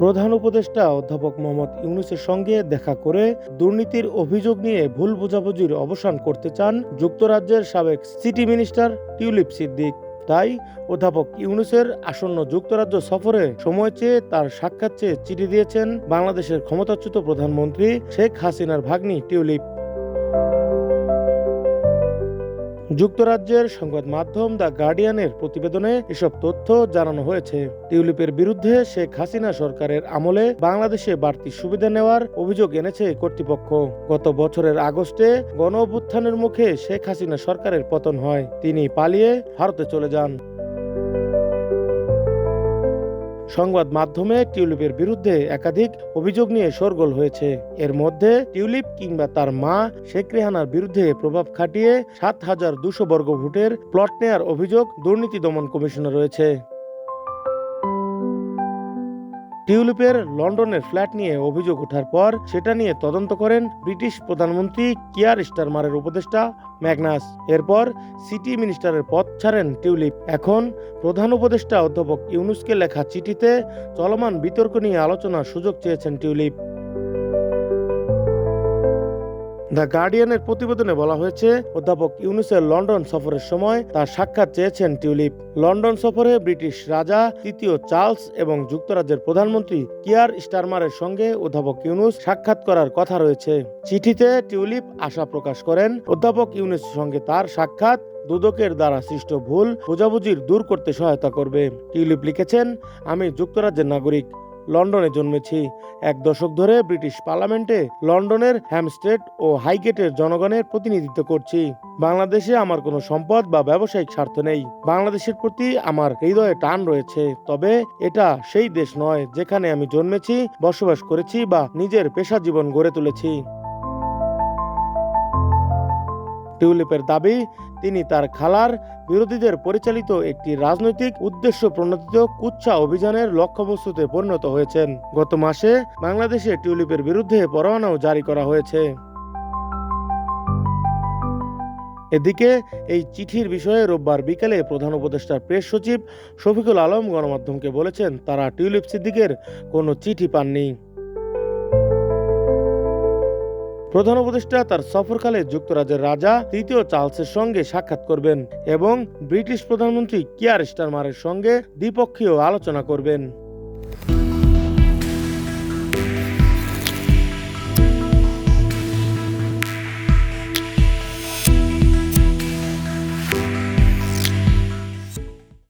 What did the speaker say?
প্রধান উপদেষ্টা অধ্যাপক মোহাম্মদ ইউনুসের সঙ্গে দেখা করে দুর্নীতির অভিযোগ নিয়ে ভুল বোঝাবুঝির অবসান করতে চান যুক্তরাজ্যের সাবেক সিটি মিনিস্টার টিউলিপ সিদ্দিক। তাই অধ্যাপক ইউনুসের আসন্ন যুক্তরাজ্য সফরে সময় চেয়ে তার সাক্ষাৎ চেয়ে চিঠি দিয়েছেন বাংলাদেশের ক্ষমতাচ্যুত প্রধানমন্ত্রী শেখ হাসিনার ভাগ্নি টিউলিপ। যুক্তরাজ্যের সংবাদ মাধ্যম দ্য গার্ডিয়ানের প্রতিবেদনে এসব তথ্য জানানো হয়েছে। টিউলিপের বিরুদ্ধে শেখ হাসিনা সরকারের আমলে বাংলাদেশে বাড়তি সুবিধা নেওয়ার অভিযোগ এনেছে কর্তৃপক্ষ। গত বছরের আগস্টে গণ অভ্যুত্থানের মুখে শেখ হাসিনা সরকারের পতন হয়। তিনি পালিয়ে ভারতে চলে যান। সংবাদ মাধ্যমে টিউলিপের বিরুদ্ধে একাধিক অভিযোগ নিয়ে সরগোল হয়েছে। এর মধ্যে টিউলিপ কিংবা তার মা শেখ রেহানার বিরুদ্ধে প্রভাব খাটিয়ে সাত হাজার দুশো বর্গ ভোটের প্লট নেয়ার অভিযোগ দুর্নীতি দমন কমিশনে রয়েছে। টিউলিপের লন্ডনের ফ্ল্যাট নিয়ে অভিযোগ ওঠার পর সেটা নিয়ে তদন্ত করেন ব্রিটিশ প্রধানমন্ত্রী কিয়ার স্টারমারের উপদেষ্টা ম্যাগনাস। এরপর সিটি মিনিস্টারের পদ ছাড়েন টিউলিপ। এখন প্রধান উপদেষ্টা অধ্যাপক ইউনুসকে লেখা চিঠিতে চলমান বিতর্ক নিয়ে আলোচনার সুযোগ চেয়েছেন টিউলিপ। দ্য গার্ডিয়ানের প্রতিবেদনে বলা হয়েছে, অধ্যাপক ইউনুসের লন্ডন সফরের সময় তার সাক্ষাৎ চেয়েছেন টিউলিপ। লন্ডন সফরে ব্রিটিশ রাজা তৃতীয় চার্লস এবং যুক্তরাজ্যের প্রধানমন্ত্রী কিয়ার স্টারমারের সঙ্গে অধ্যাপক ইউনুস সাক্ষাৎ করার কথা রয়েছে। চিঠিতে টিউলিপ আশা প্রকাশ করেন, অধ্যাপক ইউনুসের সঙ্গে তার সাক্ষাৎ দুদকের দ্বারা সৃষ্ট ভুল, বোঝাবুঝির দূর করতে সহায়তা করবে। টিউলিপ লিখেছেন, আমি যুক্তরাজ্যের নাগরিক। লন্ডনে জন্মেছি। এক দশক ধরে ব্রিটিশ পার্লামেন্টে লন্ডনের হ্যামস্টেড ও হাইগেটের জনগণের প্রতিনিধিত্ব করছি। বাংলাদেশে আমার কোনো সম্পদ বা ব্যবসায়িক স্বার্থ নেই। বাংলাদেশের প্রতি আমার হৃদয়ে টান রয়েছে। তবে এটা সেই দেশ নয় যেখানে আমি জন্মেছি, বসবাস করেছি বা নিজের পেশা জীবন গড়ে তুলেছি। টিউলিপের দাবি, তিনি তার খালার বিরোধীদের পরিচালিত একটি রাজনৈতিক উদ্দেশ্য প্রণোদিত কুচ্ছা অভিযানের লক্ষ্যবস্তুতে পরিণত হয়েছেন। গত মাসে বাংলাদেশে টিউলিপের বিরুদ্ধে পরোয়ানাও জারি করা হয়েছে। এদিকে, এই চিঠির বিষয়ে রোববার বিকেলে প্রধান উপদেষ্টার প্রেস সচিব শফিকুল আলম গণমাধ্যমকে বলেছেন, তারা টিউলিপ সিদ্দিকের কোনো চিঠি পাননি। প্রধান উপদেষ্টা তার সফরকালে যুক্তরাজ্যের রাজা তৃতীয় চার্লসের সঙ্গে সাক্ষাৎ করবেন এবং ব্রিটিশ প্রধানমন্ত্রী কিয়ার স্টারমারের সঙ্গে দ্বিপক্ষীয় আলোচনা করবেন।